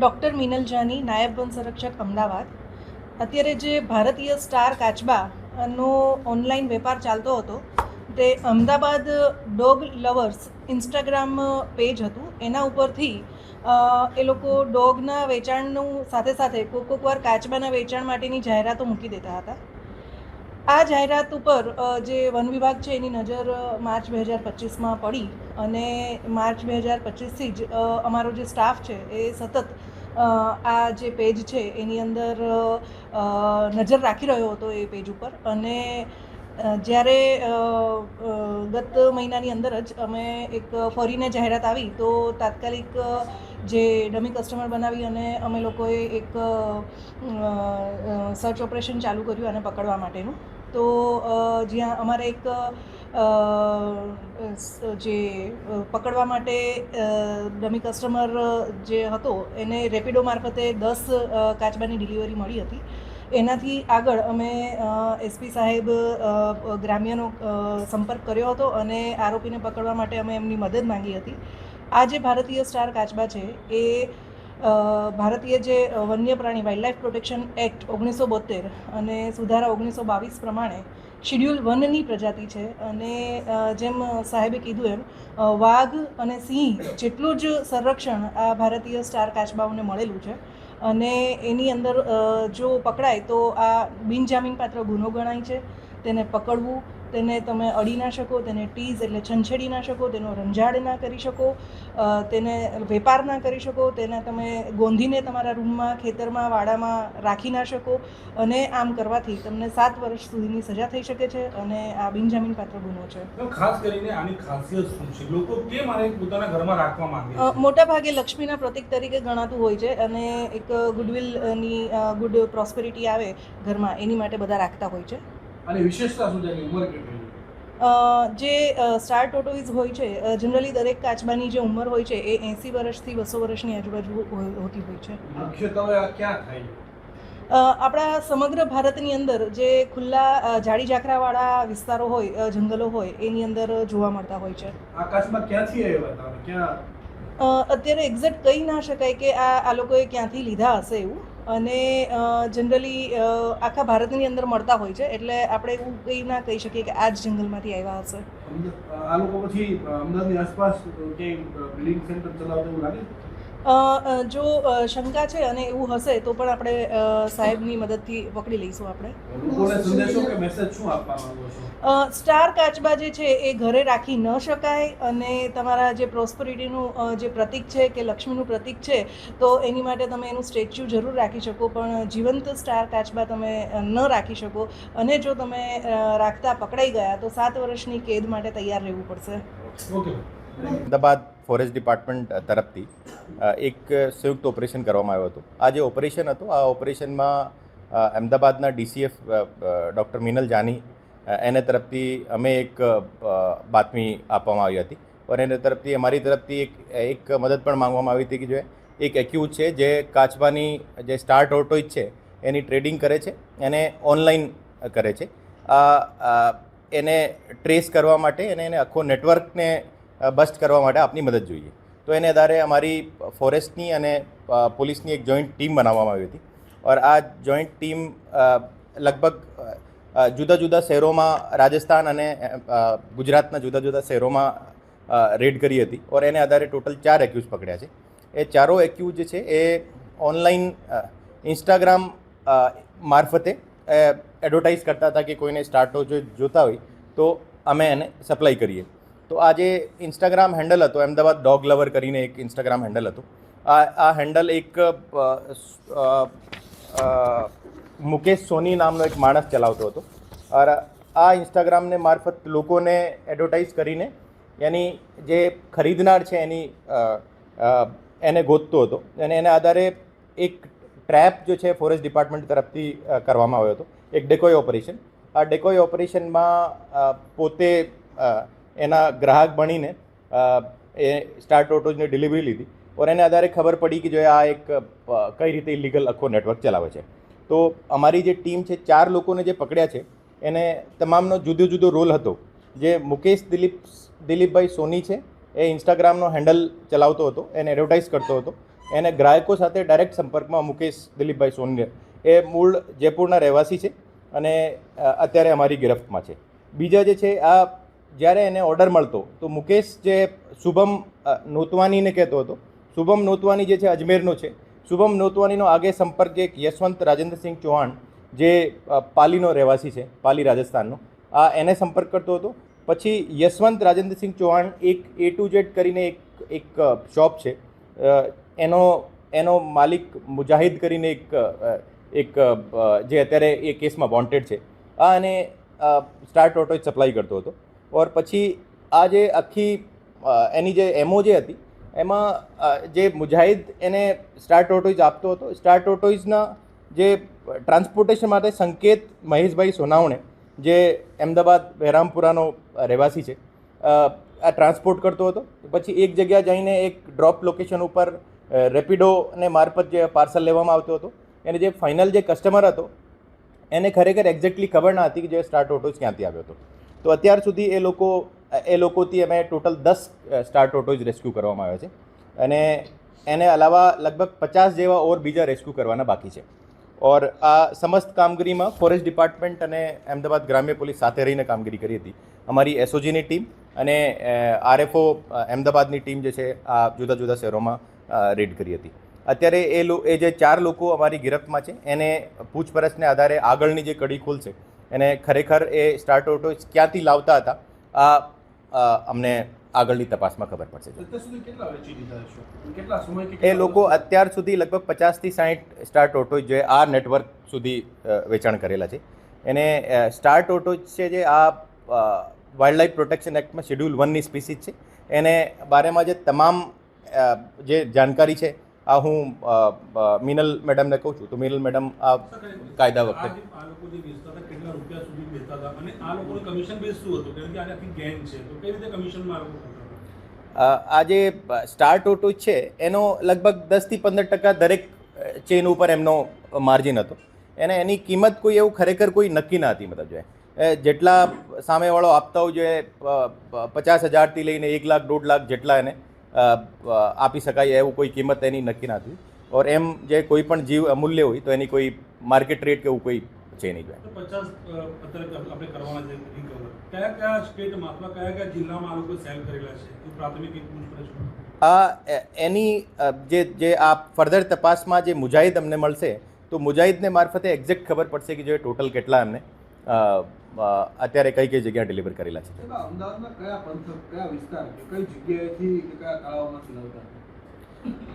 Doctor Minal Jani, નાયબ વન સંરક્ષક, અમદાવાદ. અત્યારે જે ભારતીય સ્ટાર કાચબાનો ઓનલાઈન વેપાર ચાલતો હતો, તે Ahmedabad dog lovers Instagram page હતું. એના ઉપરથી એ લોકો ડોગના વેચાણનું સાથે સાથે કોક કોક વાર કાચબાના વેચાણ માટેની જાહેરાતો મૂકી દેતા હતા. આ જાહેરાત ઉપર જે વન વિભાગ છે એની નજર માર્ચ બે હજાર પચીસમાં પડી અને માર્ચ બે હજાર પચીસથી જ અમારો જે સ્ટાફ છે એ સતત આ જે પેજ છે એની અંદર નજર રાખી રહ્યો હતો એ પેજ ઉપર અને જ્યારે ગત મહિનાની અંદર જ અમે એક ફરીને જાહેરાત આવી તો તાત્કાલિક જે ડમી કસ્ટમર બનાવી અને અમે લોકોએ એક સર્ચ ઓપરેશન ચાલુ કર્યું આને પકડવા માટેનું. તો જ્યાં અમારે એક જે પકડવા માટે ડમી કસ્ટમર જે હતો, એને રેપિડો મારફતે દસ કાચબાની ડિલિવરી મળી હતી. એનાથી આગળ અમે એસપી સાહેબ ગ્રામ્યનો સંપર્ક કર્યો હતો અને આરોપીને પકડવા માટે અમે એમની મદદ માંગી હતી. આ જે ભારતીય સ્ટાર કાચબા છે, એ ભારતીય જે વન્ય પ્રાણી વાઇલ્ડલાઇફ પ્રોટેક્શન એક્ટ ઓગણીસો બોતેર અને સુધારા ઓગણીસો બાવીસ પ્રમાણે શિડ્યુલ વનની પ્રજાતિ છે અને જેમ સાહેબે કીધું એમ વાઘ અને સિંહ જેટલું જ સંરક્ષણ આ ભારતીય સ્ટાર કાચબાઓને મળેલું છે અને એની અંદર જો પકડાય તો આ બિનજામીનપાત્ર ગુનો ગણાય છે. તેને પકડવું તેને તમે અડી ના શકો તેને ટીઝ એટલે છંછેડી ના શકો તેનો રંજાડ ના કરી શકો તેને વેપાર ના કરી શકો તેને તમે ગોંધીને તમારા રૂમમાં ખેતરમાં વાડામાં રાખી ના શકો અને આમ કરવાથી તમને સાત વર્ષ સુધીની સજા થઈ શકે છે અને આ બિનજામીનપાત્ર ગુનો છે. ખાસ કરીને આની ખાસિયત શું છે? લોકો કેમ આને પોતાના ઘરમાં રાખવા માંગે છે? મોટા ભાગે લક્ષ્મીના પ્રતીક તરીકે ગણાતું હોય છે અને એક ગુડવિલની ગુડ પ્રોસ્પેરિટી આવે ઘરમાં એની માટે બધા રાખતા હોય છે. અને વિશેષતા શું તેની ઉંમર કેટલી જે સ્ટાર ટોટોઇઝ હોય છે જનરલી દરેક કાચબાની જે ઉંમર હોય છે એ એંસી વર્ષથી બસો વર્ષની આજુબાજુ હોતી હોય છે. આપણા સમગ્ર ભારતની અંદર જે ખુલ્લા જાડી ઝાકરાવાળા વિસ્તારો હોય જંગલો હોય એની અંદર જોવા મળતા હોય છે. આકાશમાં ક્યાંથી આવ્યા હતા? અત્યારે એક્ઝેક્ટ કહી ના શકાય કે આ આ લોકોએ ક્યાંથી લીધા હશે એવું. અને જનરલી આખા ભારતની અંદર મળતા હોય છે, એટલે આપણે એવું કંઈ ના કહી શકીએ કે આ જ જંગલમાંથી આવ્યા હશે. આ લોકો પછી અમદાવાદની આસપાસ ક્યાંય બિલ્ડિંગ સેન્ટર ચલાવતા એવું લાગે જો શંકા છે અને એવું હશે તો પણ આપણે સાહેબની મદદથી પકડી લઈશું આપણે. લોકોને સંદેશો કે મેસેજ શું આપવા માંગો છો? અ, સ્ટાર કાચબા જે છે એ ઘરે રાખી ન શકાય અને તમારા જે પ્રોસ્પરિટીનું જે પ્રતિક છે કે લક્ષ્મીનું પ્રતિક છે તો એની માટે તમે એનું સ્ટેચ્યુ જરૂર રાખી શકો પણ જીવંત સ્ટાર કાચબા તમે ન રાખી શકો. અને જો તમે રાખતા પકડાઈ ગયા તો સાત વર્ષની કેદ માટે તૈયાર રહેવું પડશે. ઓકે અમદાવાદ ફોરેસ્ટ ડિપાર્ટમેન્ટ તરફથી એક સંયુક્ત ઓપરેશન કરવામાં આવ્યું હતું. આ જે ઓપરેશન હતું, આ ઓપરેશનમાં અમદાવાદના ડીસીએફ ડૉક્ટર મિનલ જાની એને તરફથી અમે એક બાતમી આપવામાં આવી હતી. અને એને તરફથી, અમારી તરફથી એક એક મદદ પણ માંગવામાં આવી હતી કે જો એક એક્યુટ છે, જે કાચબાની જે સ્ટાર ટોર્ટોઇઝ છે, એની ટ્રેડિંગ કરે છે, એને ઓનલાઈન કરે છે. એને ટ્રેસ કરવા માટે, અને એને આખો નેટવર્કને બસ્ટ કરવા માટે આપની મદદ જોઈએ. તો એને આધારે અમારી ફોરેસ્ટની અને પોલીસની એક જોઈન્ટ ટીમ બનાવવામાં આવી હતી. ઓર આ જોઈન્ટ ટીમ લગભગ જુદા જુદા શહેરોમાં રાજસ્થાન અને ગુજરાતના જુદા જુદા શહેરોમાં રેડ કરી હતી. ઓર એને આધારે ટોટલ ચાર એક્યુઝ પકડ્યા છે. એ ચારો એક્યુઝ જે છે એ ઓનલાઈન ઇન્સ્ટાગ્રામ મારફતે એડવર્ટાઇઝ કરતા હતા કે કોઈને સ્ટાર્ટો જો જોતા હોય તો અમે એને સપ્લાય કરીએ. તો આ જે ઇન્સ્ટાગ્રામ હેન્ડલ હતો, અમદાવાદ ડોગ લવર કરીને એક ઇન્સ્ટાગ્રામ હેન્ડલ હતું, આ આ હેન્ડલ એક મુકેશ સોની નામનો એક માણસ ચલાવતો હતો. અર, આ ઇન્સ્ટાગ્રામને મારફત લોકોને એડવર્ટાઇઝ કરીને એની જે ખરીદનાર છે એની એને ગોતતો હતો. અને એના આધારે એક ટ્રેપ જે છે ફોરેસ્ટ ડિપાર્ટમેન્ટ તરફથી કરવામાં આવ્યો હતો. એક ડેકોય ઓપરેશન આ ડેકોય ઓપરેશનમાં પોતે એના ગ્રાહક બનીને એ સ્ટાર ટોટોઝની ડિલિવરી લીધી. ઓર એને આધારે ખબર પડી કે જો આ એક કઈ રીતે ઇલીગલ આખો નેટવર્ક ચલાવે છે. તો અમારી જે ટીમ છે, ચાર લોકોને જે પકડ્યા છે, એને તમામનો જુદો જુદો રોલ હતો. જે મુકેશ દિલીપ, દિલીપભાઈ સોની છે, એ ઇન્સ્ટાગ્રામનો હેન્ડલ ચલાવતો હતો, એને એડવર્ટાઇઝ કરતો હતો. એને ગ્રાહકો સાથે ડાયરેક્ટ સંપર્કમાં મુકેશ દિલીપભાઈ સોની એ મૂળ જયપુરના રહેવાસી છે અને અત્યારે અમારી ગિરફ્તમાં છે. બીજા જે છે, આ જ્યારે એને ઓર્ડર મળતો, તો મુકેશ જે શુભમ નોતવાનીને કહેતો હતો, શુભમ નોતવાની જે છે અજમેરનો છે, શુભમ નોતવાનીનો આગે સંપર્ક એક યશવંત રાજેન્દ્રસિંહ ચૌહાણ, જે પાલીનો રહેવાસી છે, પાલી રાજસ્થાનનો, આ એને સંપર્ક કરતો હતો. પછી યશવંત રાજેન્દ્રસિંહ ચૌહાણ એક એ ટુ જેડ કરીને એક એક શોપ છે એનો એનો માલિક મુજાહિદ કરીને એક એક જે અત્યારે એ કેસમાં વોન્ટેડ છે. આ અને સ્ટાર ટોટો સપ્લાય કરતો હતો. ઓર પછી આ જે આખી એની જે એમઓ જે હતી, એમાં જે મુજાહિદ એને સ્ટાર ટોટોઇઝ આપતો હતો. સ્ટાર ટોટોઇઝના જે ટ્રાન્સપોર્ટેશન માટે સંકેત મહેશભાઈ સોનાવણે, જે અમદાવાદ બહેરામપુરાનો રહેવાસી છે આ ટ્રાન્સપોર્ટ કરતો હતો. પછી એક જગ્યા જઈને એક ડ્રોપ લોકેશન ઉપર રેપિડોને મારફત જે પાર્સલ લેવામાં આવતો હતો. એને જે ફાઇનલ જે કસ્ટમર હતો, એને ખરેખર એક્ઝેક્ટલી ખબર ના હતી કે જે સ્ટાર ટોટોઝ ક્યાંથી આવ્યો હતો. તો અત્યાર સુધી એ લોકો, એ લોકોથી અમે ટોટલ દસ સ્ટાર ટોટોઝ રેસ્ક્યુ કરવામાં આવ્યા છે. અને એને અલાવા લગભગ પચાસ જેવા ઓર બીજા રેસ્ક્યુ કરવાના બાકી છે. ઓર આ સમસ્ત કામગીરીમાં ફોરેસ્ટ ડિપાર્ટમેન્ટ અને અમદાવાદ ગ્રામ્ય પોલીસ સાથે રહીને કામગીરી કરી હતી. અમારી એસઓજીની ટીમ અને આરએફઓ અમદાવાદની ટીમ જે છે, આ જુદા જુદા શહેરોમાં રેડ કરી હતી. અત્યારે એ લો, એ જે ચાર લોકો અમારી ગિરફ્તમાં છે, એને પૂછપરછને આધારે આગળની જે કડી ખોલશે એને ખરેખર એ સ્ટાર્ટ ઓટો ક્યાંથી લાવતા હતા આ અમને આગળની તપાસમાં ખબર પડશે. એ લોકો અત્યાર સુધી લગભગ પચાસથી સાઠ સ્ટાર ટોટો જે આ નેટવર્ક સુધી વેચાણ કરેલા છે. એને સ્ટાર ટોટો છે જે આ વાઇલ્ડ લાઇફ પ્રોટેક્શન એક્ટમાં શેડ્યુલ વનની સ્પીસીસ છે. એને બારેમાં જે તમામ જે જાણકારી છે આ હું મિનલ મેડમને કહું છું. તો મિનલ મેડમ આ કાયદા વખતે. કેટલા રૂપિયા સુધી લેતા હતા. અને આ લોકોનું કમિશન બેઝ શું હતું? કારણ કે આ આખી ગેંગ છે. તો કઈ રીતે કમિશનમાં આ લોકો આ જે સ્ટાર ટોટો છે, એનો લગભગ દસથી પંદર ટકા દરેક ચેન ઉપર એમનો માર્જિન હતો. એને એની કિંમત કોઈ એવું ખરેખર કોઈ નક્કી ના હતી, મતલબ જે એ, જેટલા સામેવાળો આપતા હોય, જે પચાસ હજારથી લઈને એક લાખ, દોઢ લાખ જેટલા એને આપી શકાય એવું કોઈ કિંમત એની નક્કી ના હતી. ઓર એમ જે કોઈ પણ જીવ અમૂલ્ય હોય, તો એની કોઈ માર્કેટ રેટ કે એવું કોઈ છે નહીં જો પચાસ આપણે કરવાના છે કયા કયા સ્ટેટમાં અથવા કયા કયા જિલ્લામાં આ લોકો સેલ કરેલા છે? એ પ્રાથમિક એક આ એની જે જે આ ફર્ધર તપાસમાં જે મુજાહિદ અમને મળશે તો મુજાહિદને મારફતે એક્ઝેક્ટ ખબર પડશે કે જો ટોટલ કેટલા એમને અત્યારે કઈ કઈ જગ્યાએ ડિલિવર કરેલા છે?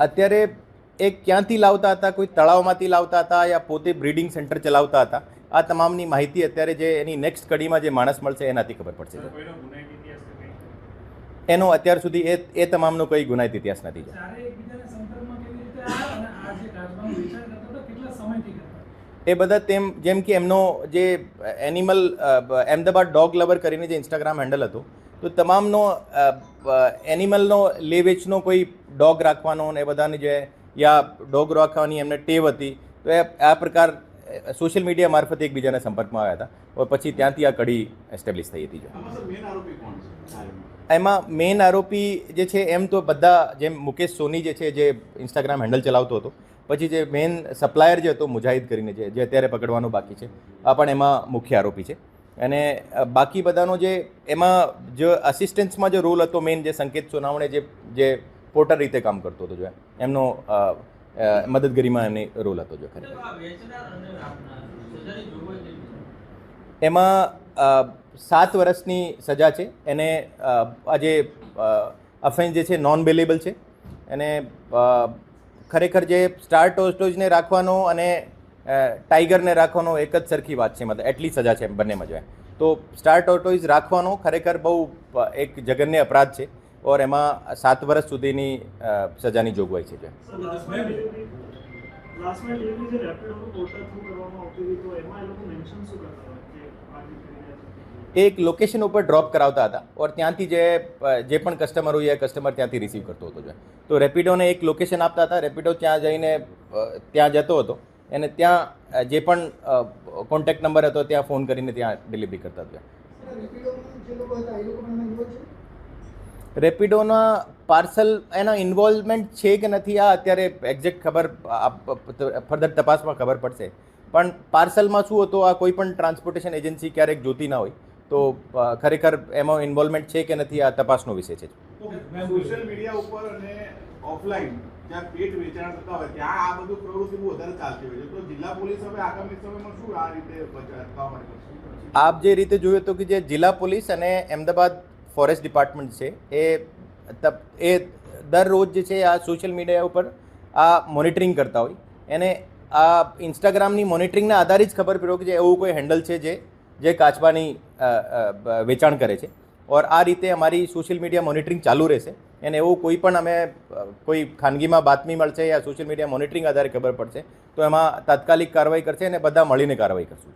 અત્યારે એ ક્યાંથી લાવતા હતા? કોઈ તળાવમાંથી લાવતા હતા યા પોતે બ્રીડિંગ સેન્ટર ચલાવતા હતા? આ તમામની માહિતી અત્યારે જે એની નેક્સ્ટ કડીમાં જે માણસ મળશે એનાથી ખબર પડશે. એનો અત્યાર સુધી એ એ તમામનો કોઈ ગુનાહિત ઇતિહાસ નથી. એ બધા તેમ જેમ કે એમનો જે એનિમલ અમદાવાદ ડોગ લવર કરીને જે ઇન્સ્ટાગ્રામ હેન્ડલ હતું તો તમામનો એનિમલનો લે વેચનો કોઈ ડોગ રાખવાનો ને એ બધાની જે યા ડોગ રાખવાની એમને ટેવ હતી, તો એ આ પ્રકાર સોશિયલ મીડિયા મારફતે એકબીજાના સંપર્કમાં આવ્યા હતા. પછી ત્યાંથી આ કડી એસ્ટેબ્લિશ થઈ હતી એમાં મેઇન આરોપી જે છે, એમ તો બધા જેમ મુકેશ સોની જે છે, જે ઇન્સ્ટાગ્રામ હેન્ડલ ચલાવતો હતો, પછી જે મેઇન સપ્લાયર જે હતો, મુજાહિદ કરીને છે જે અત્યારે પકડવાનું બાકી છે, આ પણ એમાં મુખ્ય આરોપી છે. અને બાકી બધાનો જે, એમાં જે અસિસ્ટન્સમાં જે રોલ હતો મેઇન જે સંકેત સોનાવણે જે જે પોર્ટર રીતે કામ કરતો હતો જો એમનો મદદગીરીમાં એમની રોલ હતો જો ખરેખર એમાં સાત વર્ષની સજા છે. એને આ જે અફેન્સ જે છે નોન બેલેબલ છે. એને ખરેખર જે સ્ટાર ટોસ્ટોજને રાખવાનો અને ટાઈગરને રાખવાનો એક જ સરખી વાત છે. મતલબ એટલી સજા છે બંનેમાં જો તો સ્ટાર ટોટોઇઝ રાખવાનો ખરેખર બહુ એક જઘન્ય અપરાધ છે. ઓર એમાં સાત વર્ષ સુધીની સજાની જોગવાઈ છે જો એક લોકેશન ઉપર ડ્રોપ કરાવતા હતા ઓર ત્યાંથી જે જે પણ કસ્ટમર હોય એ કસ્ટમર ત્યાંથી રિસીવ કરતો હતો છે તો રેપિડોને એક લોકેશન આપતા હતા રેપિડો ત્યાં જઈને ત્યાં જતો હતો અને ત્યાં જે પણ કોન્ટેક્ટ નંબર હતો ત્યાં ફોન કરીને ત્યાં ડિલિવરી કરતા હતા રેપિડોના પાર્સલ એના ઇન્વોલ્વમેન્ટ છે કે નથી આ અત્યારે એક્ઝેક્ટ ખબર ફર્ધર તપાસમાં ખબર પડશે. પણ પાર્સલમાં શું હતું આ કોઈ પણ ટ્રાન્સપોર્ટેશન એજન્સી ક્યારેક જોતી ના હોય. તો ખરેખર એમાં ઇન્વોલ્વમેન્ટ છે કે નથી આ તપાસનો વિષય છે. સોશિયલ મીડિયા ઉપર અને ઓફલાઈન જ્યાં પેટ વેચાણ થતા હોય ત્યાં આ બધું પ્રવૃત્તિ બહુ વધારે ચાલતી હોય છે. તો જિલ્લા પોલીસ હવે આગામી સમયમાં શું આ રીતે અટકાવવા માટે આપ જે રીતે જોયું હતું કે જે જિલ્લા પોલીસ અને અમદાવાદ ફોરેસ્ટ ડિપાર્ટમેન્ટ છે, એ એ દરરોજ જે છે આ સોશિયલ મીડિયા ઉપર આ મોનિટરિંગ કરતા હોય. એને આ ઇન્સ્ટાગ્રામની મોનિટરિંગના આધારે જ ખબર પડ્યો કે જે એવું કોઈ હેન્ડલ છે જે જે કાચબાની વેચાણ કરે છે. ઓર આ રીતે અમારી સોશિયલ મીડિયા મોનિટરિંગ ચાલુ રહેશે. એને એવું કોઈ પણ અમે કોઈ ખાનગીમાં બાતમી મળશે યા સોશિયલ મીડિયા મોનિટરિંગ આધારે ખબર પડશે, તો એમાં તાત્કાલિક કાર્યવાહી કરશે અને બધા મળીને કાર્યવાહી કરશું.